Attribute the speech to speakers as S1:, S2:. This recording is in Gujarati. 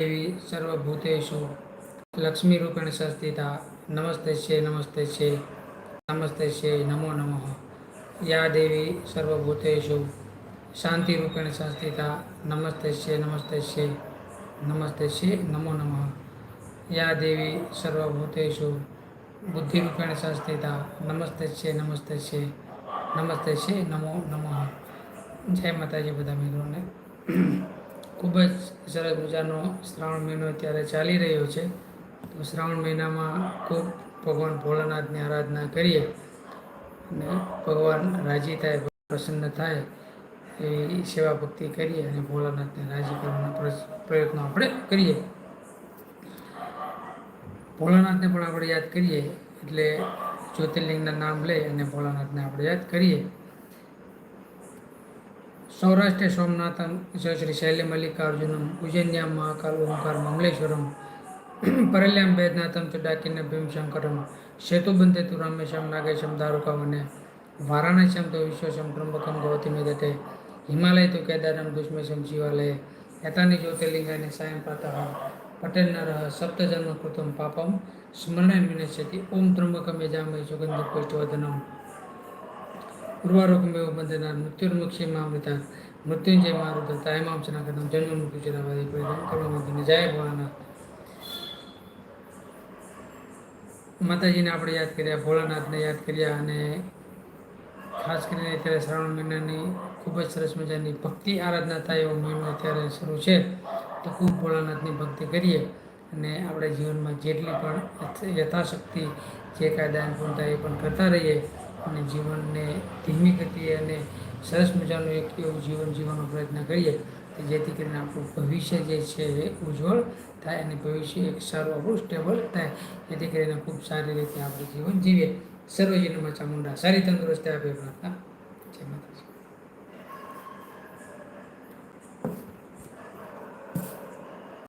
S1: દેવી સર્વભૂતેશુ લક્ષ્મીરૂપેણ સંસ્થિતા નમસ્તે છે નમસ્તે છે નમસ્તે છે નમો નમઃ યા દેવી સર્વભૂતેશુ શાંતિરૂપેણ સંસ્થિતા નમસ્તે છે નમસ્તે છે નમસ્તે છે નમો નમઃ યા દેવી સર્વભૂતેષુ બુદ્ધિરૂપેણ સંસ્થિતા નમસ્તે છે નમસ્તે છે નમસ્તે છે નમો નમઃ જય માતાજી બધા મિત્રોને ખૂબ જ સરસ મજાનો શ્રાવણ મહિનો અત્યારે ચાલી રહ્યો છે. તો શ્રાવણ મહિનામાં ખૂબ ભગવાન ભોળાનાથની આરાધના કરીએ અને ભગવાન રાજી થાય પ્રસન્ન થાય એવી સેવા ભક્તિ કરીએ અને ભોળાનાથને રાજી કરવાના પ્રયત્નો આપણે કરીએ. ભોળાનાથને પણ આપણે યાદ કરીએ એટલે જ્યોતિર્લિંગના નામ લઈ અને ભોળાનાથને આપણે યાદ કરીએ. સૌરાષ્ટ્રે સોમનાથમ શ્રી શૈલી મલ્લિકાર્જુનમ, ઉજ્જૈન્યામ મહાકાલ, ઓમકાર મંગલેશ્વરમ, પરલ્યામ વૈદનાથમ ચ ડાકિન્ય ભીમશંકરમ, સેતુબંધે તુ રામેશમ નાગેશમ દારુકમ અને વારાણસ્યમ તો વિશ્વશમ ત્રંબકમ ગૌતી મેદતે, હિમાલય તો કેદારમ દુષ્મેશમ શિવાલય એતાની જ્યોતિર્લિંગાને સાયં પ્રાતઃ પટેલ નર સપ્તજન્મ કૃતમ પાપમ સ્મરણે વિનશ્યતિ ઓમ ત્રંબકમ યજામય સુગંધ પુષ્ટવદનમ બંધના મૃત્યુર્મુક્ષીમામૃતા મૃત્યુંજય મારુત તાયમામ સનાગતમ જન્મ મૃત્યુ ચરાવાદી પરિધાન કર્મબંધને જય ભોળાનાથ. માતાજીને આપણે યાદ કર્યા, ભોળાનાથને યાદ કર્યા અને ખાસ કરીને અત્યારે શ્રાવણ મહિનાની ખૂબ જ સરસ મજાની ભક્તિ આરાધના થાય એવો મહિનો અત્યારે શરૂ છે. તો ખૂબ ભોળાનાથની ભક્તિ કરીએ અને આપણે જીવનમાં જેટલી પણ યથાશક્તિ, જે કાંઈ દાન થાય એ પણ કરતા રહીએ. અને જીવનને ધીમી ગતિએ અને સરસ મજાનું એક એવું જીવન જીવવાનો પ્રયત્ન કરીએ કે જેથી કરીને આપણું ભવિષ્ય જે છે એ ઉજ્જવળ થાય અને ભવિષ્ય એક સારું આપણું સ્ટેબલ થાય. જેથી કરીને ખૂબ સારી રીતે આપણે જીવન જીવીએ. સર્વજીવનમાં ચામુંડા સારી તંદુરસ્તી આપે પ્રાર્થના. જય માતાજી.